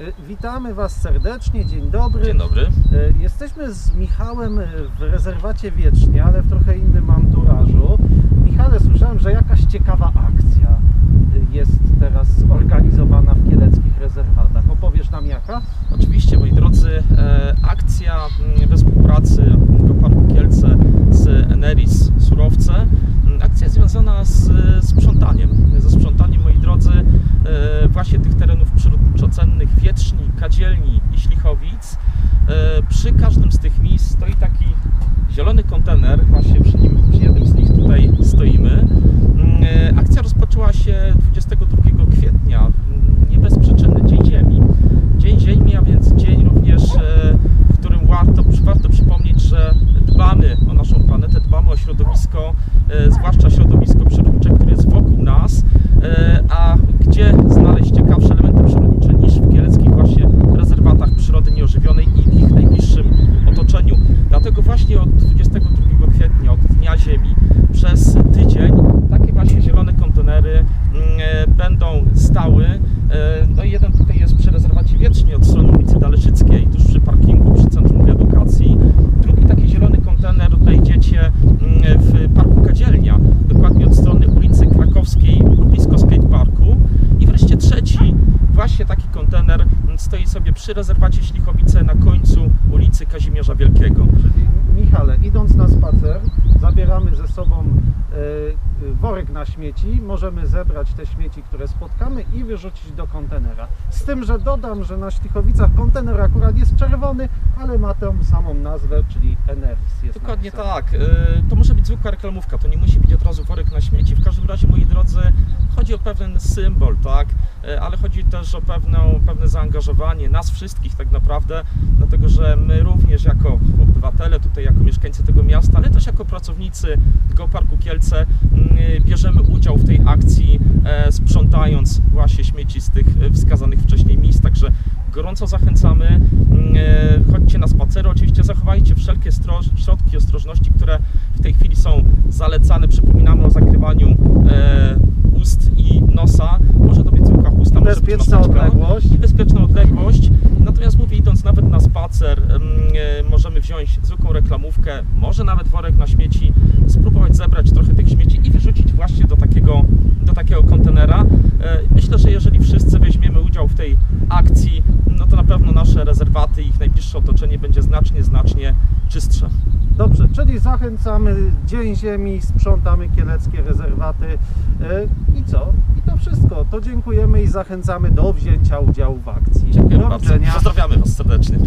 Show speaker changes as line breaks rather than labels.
Y, Witamy Was serdecznie, dzień dobry.
Dzień dobry.
Y, Jesteśmy z Michałem y, w rezerwacie Wiecznie, ale w trochę innym anturażu. Michale, słyszałem, że jakaś ciekawa akcja jest teraz organizowana w kieleckich rezerwatach. Opowiesz nam jaka?
Oczywiście, moi drodzy, e, akcja mm, we współpracy Geoparku Kielce z Eneris Surowce. Mm, Akcja związana z e, sprzątaniem. Ze sprzątaniem, moi drodzy, e, właśnie tych terenów przyrodniczo-cennych Wietrzni, Kadzielni i Ślichowic. E, Przy każdym z tych miejsc stoi taki zielony kontener, właśnie przy, nim, przy jednym z nich tutaj stoimy. Mm, e, Akcja rozpoczęła się 22 kwietnia, mm, nie bez przyczyny, Dzień Ziemi. Dzień Ziemi, a więc dzień również, e, w którym warto, warto przypomnieć, że dbamy o naszą planetę, dbamy o środowisko, e, zwłaszcza środowisko przyrodnicze, które jest wokół nas, e, a gdzie znaleźć ciekawsze elementy przyrodnicze niż w kieleckich właśnie rezerwatach przyrody nieożywionej i w ich najbliższym otoczeniu. Dlatego właśnie od 22 kwietnia, od Dnia Ziemi, przez tydzień takie właśnie zielone kontenery mm, e, będą stały. E, No i jeden tutaj jest przy rezerwacie Wiecznie od strony ulicy Daleszyckiej, tuż przy parkingu, przy Centrum Edukacji. Drugi taki zielony kontener odnajdziecie mm, w Parku Kadzielnia, dokładnie od strony ulicy Krakowskiej, blisko skateparku. I wreszcie trzeci, właśnie taki kontener mm, stoi sobie przy rezerwacie Ślichowice na końcu ulicy Kazimierza Wielkiego.
Czyli Michale, idąc na spacer, zabieramy worek na śmieci, możemy zebrać te śmieci, które spotkamy i wyrzucić do kontenera. Z tym, że dodam, że na Ślichowicach kontener akurat jest czerwony, ale ma tę samą nazwę, czyli Eneris. Jest
Dokładnie
napisane.
tak. Y, To może być zwykła reklamówka, to nie musi być od razu worek na śmieci. W każdym razie, moi drodzy, chodzi o pewien symbol, tak? Y, Ale chodzi też o pewną, pewne zaangażowanie nas wszystkich tak naprawdę, dlatego że my również jako obywatele, tutaj jako mieszkańcy tego miasta, ale też jako pracownicy Geoparku Kielce y, bierzemy udział w tej akcji, e, sprzątając właśnie śmieci z tych e, wskazanych wcześniej miejsc. Także gorąco zachęcamy. Mm, e, Chodźcie na spacery. Oczywiście zachowajcie wszelkie środki ostrożności, które w tej chwili są zalecane. Przypominamy o zakrywaniu ust i nosa. Może to być zwykła chusta, może być
Bezpieczna odległość.
Bezpieczna odległość. Nawet na spacer, e, możemy wziąć zwykłą reklamówkę, może nawet worek na śmieci, spróbować zebrać trochę tych śmieci i wyrzucić właśnie do takiego, do takiego kontenera. E, Myślę, że jeżeli wszyscy weźmiemy udział w tej akcji, no to na pewno nasze rezerwaty i ich najbliższe otoczenie będzie znacznie, znacznie czystsze.
Dobrze, czyli zachęcamy Dzień Ziemi, sprzątamy kieleckie rezerwaty y, i co? I to wszystko. To dziękujemy i zachęcamy do wzięcia udziału w akcji.
Dziękuję
do
bardzo. Pozdrawiamy Was serdecznie.